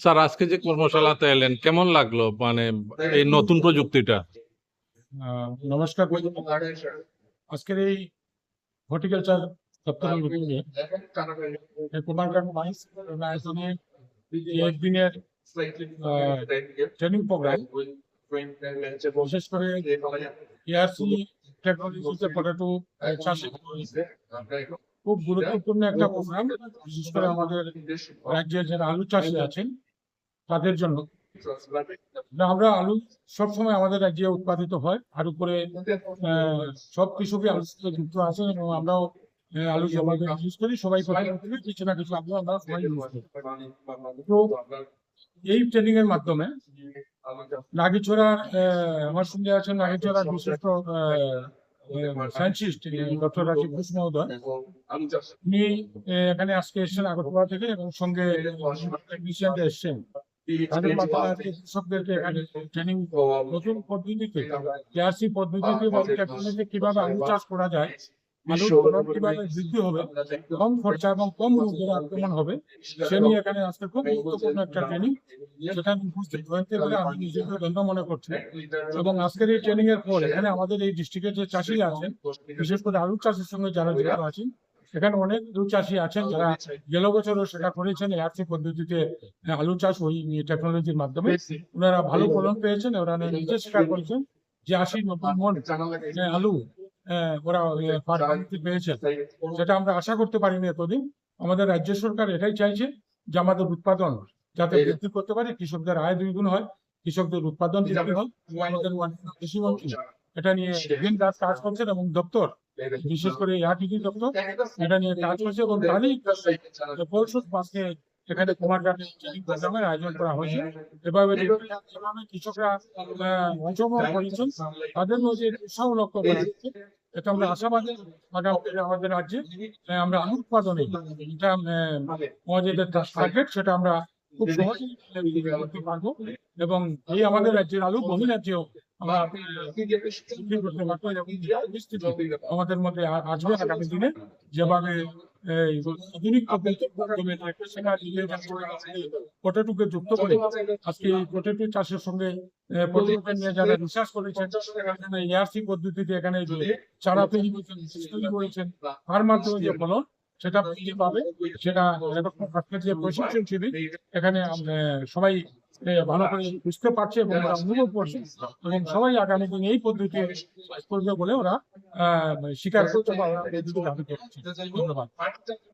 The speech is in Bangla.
স্যার, আজকে যে কর্মশালাতে এলেন, কেমন লাগল? মানে এই নতুন প্রযুক্তিটা? নমস্কার আজকের এই হর্টিকালচার একদিনের ট্রেনিং প্রোগ্রাম, বিশেষ করে খুব গুরুত্বপূর্ণ একটা প্রোগ্রাম। বিশেষ করে আমাদের রাজ্যের যারা আলু চাষি আছেন তাদের জন্য। আমরা আলু সবসময় আমাদের রাজ্যে উৎপাদিত হয়, আর উপরে সব কৃষকই আলুর সাথে যুক্ত আছেন এবং আমরাও আলু জমাতে ইউজ করি, সবাই কিছু না কিছু আলু আমরা সবাই ইউজ করি। তো এই ট্রেনিং এর মাধ্যমে আমার সঙ্গে আছেন নাগিছড়ার বিশিষ্ট সায়েন্টিস্ট ডক্টর রাজীব ঘোষ মহোদয়। উনি এখানে আজকে এসেছেন আগরতলা থেকে এবং সঙ্গে এসছেন। তাদের মাধ্যমে আজকে কৃষকদেরকে এখানে ট্রেনিং নতুন পদ্ধতিতে কেআরসি পদ্ধতিতে কীভাবে আলু চাষ করা যায় আলুর ফলন কীভাবে বৃদ্ধি হবে কম খরচা এবং কম রোগের আক্রমণ হবে সে নিয়ে এখানে আজকে খুব গুরুত্বপূর্ণ একটা ট্রেনিং উপস্থিত আমি নিজেকে ধন্য মনে করছি। এবং আজকের এই ট্রেনিং এর পর এখানে আমাদের এই ডিস্ট্রিক্টের যে চাষি আছেন বিশেষ করে আলু চাষের সঙ্গে যারা যুক্ত আছেন এখানে অনেক আলু চাষি আছেন যারা গেল বছরও সেটা করেছেন এআরসি পদ্ধতিতে আলু চাষ ওই টেকনোলজির মাধ্যমে। ওনারা ভালো ফলন পেয়েছেন ওরা নিজে স্বীকার করেছেন যে আশি নব্বই মন আলু ওরা বাণিজ্য পেয়েছেন যেটা আমরা আশা করতে পারিনি এতদিন। আমাদের রাজ্য সরকার এটাই চাইছে যে আমাদের উৎপাদন যাতে বৃদ্ধি করতে পারে কৃষকদের আয় দ্বিগুণ হয় কৃষকদের উৎপাদন বৃদ্ধি হয়। আমাদের কৃষিমন্ত্রী এটা নিয়ে কাজ করছেন এবং দপ্তর বিশেষ করে দপ্তর, এটা নিয়ে কাজ করছে এবং পরশু এখানে কুমারঘাটে ট্রেনিং প্রোগ্রামের আয়োজন করা হয়েছে এভাবে কৃষকরা অংশগ্রহণ করেছেন, তাদের মধ্যে উৎসাহ লক্ষ্য করা যাচ্ছে। এটা আমরা আশাবাদী আগামী আমাদের রাজ্যে আমরা উৎপাদনে এটা আমাদের টার্গেট সেটা আমরা খুব সহজেই করতে পারব এবং এই আমাদের রাজ্যের আলু বহু রাজ্যেও আমাদের মধ্যে আসবে আগামী দিনে, যেভাবে চাষের সঙ্গে যারা করেছেন পদ্ধতিতে এখানে চারা করেছেন মাধ্যমে যে সেটা পাবে, সেটা প্রশিক্ষণ শিবির, এখানে সবাই ভালো করে বুঝতে পারছে এবং অনুভব করছে। এবং সবাই আগামী দিন এই পদ্ধতি করবে বলে ওরা স্বীকার করতে করছে। ধন্যবাদ।